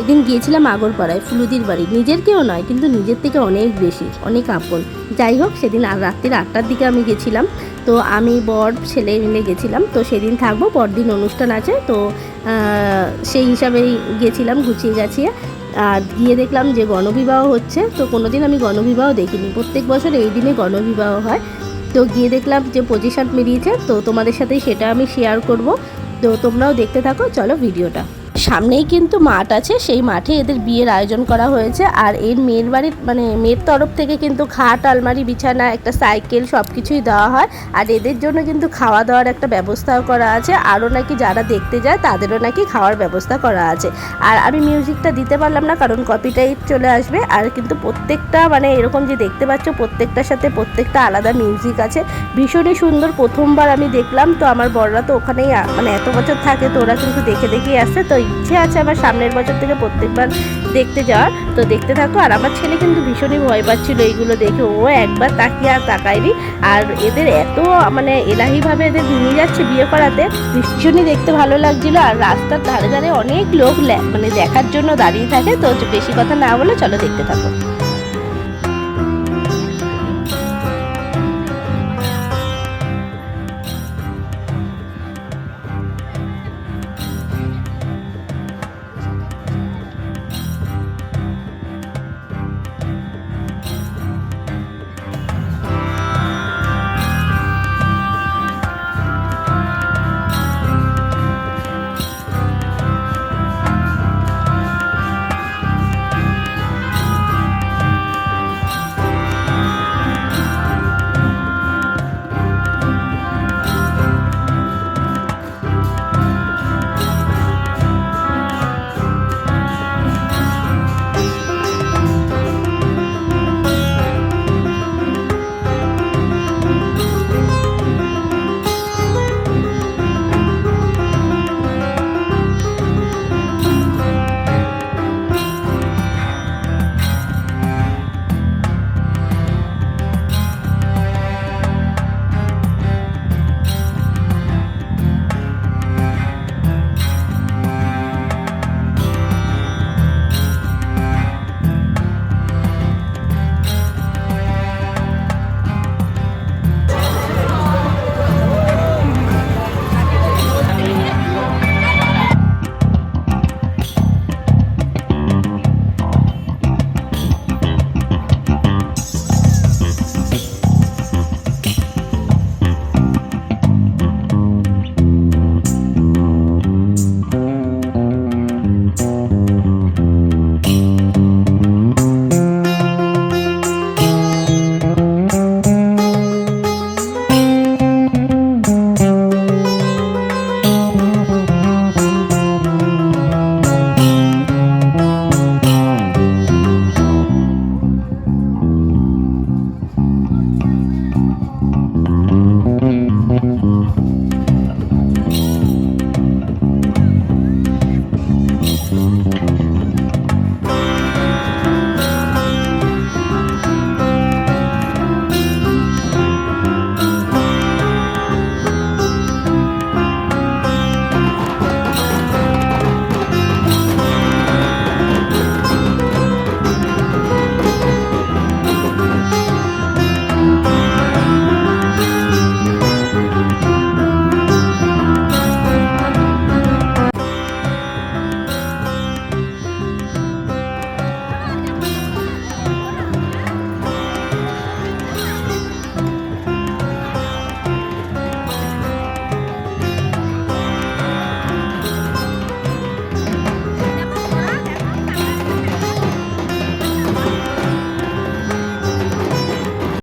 এদিন গিয়েছিলাম আগরপাড়ায়, ফুলুদির বাড়ি। নিজের কেউ নয়, কিন্তু নিজের থেকে অনেক বেশি, অনেক আপন। যাই হোক, সেদিন আর রাত্রির আটটার দিকে আমি গেছিলাম। তো আমি বর, ছেলে মিলে গেছিলাম। তো সেদিন থাকব, পরদিন অনুষ্ঠান আছে। তো সেই হিসাবেই গেছিলাম গুছিয়ে গাছিয়ে আর গিয়ে দেখলাম যে গণবিবাহ হচ্ছে। তো কোনোদিন আমি গণবিবাহ দেখিনি। প্রত্যেক বছর এই দিনে গণবিবাহ হয়। তো গিয়ে দেখলাম যে পজিশন বেরিয়েছে তো তোমাদের সাথে সেটা আমি শেয়ার করব। তো তোমরাও দেখতে থাকো। চলো ভিডিওটা। সামনেই কিন্তু মাঠ আছে। সেই মাঠে এদের বিয়ের আয়োজন করা হয়েছে। আর এর মেয়ের বাড়ির মানে মেয়ের তরফ থেকে কিন্তু খাট, আলমারি, বিছানা, একটা সাইকেল সব কিছুই দেওয়া হয়। আর এদের জন্য কিন্তু খাওয়া দাওয়ার একটা ব্যবস্থাও করা আছে। আরও নাকি যারা দেখতে যায়, তাদেরও নাকি খাওয়ার ব্যবস্থা করা আছে। আর আমি মিউজিকটা দিতে পারলাম না, কারণ কপিটাইট চলে আসবে। আর কিন্তু প্রত্যেকটা মানে এরকম যে দেখতে পাচ্ছ, প্রত্যেকটার সাথে প্রত্যেকটা আলাদা মিউজিক আছে। ভীষণই সুন্দর, প্রথমবার আমি দেখলাম। তো আমার বড়রা তো ওখানেই মানে এত বছর থাকে, তো ওরা কিন্তু দেখে দেখেই আসছে। তো ইচ্ছে আছে আমার সামনের বছর থেকে প্রত্যেকবার দেখতে যাওয়ার। তো দেখতে থাকো, আর আমার ছেলে কিন্তু ভীষণই ভয় পাচ্ছিল এইগুলো দেখে। ও একবার তাকিয়ে আর তাকায়নি। আর এদের এত মানে এলাহিভাবে এদের নিয়ে যাচ্ছে বিয়ে করাতে, ভীষণই দেখতে ভালো লাগছিল। আর রাস্তার ধারে ধারে অনেক লোক মানে দেখার জন্য দাঁড়িয়ে থাকে। তো বেশি কথা না বলে চলো দেখতে থাকো।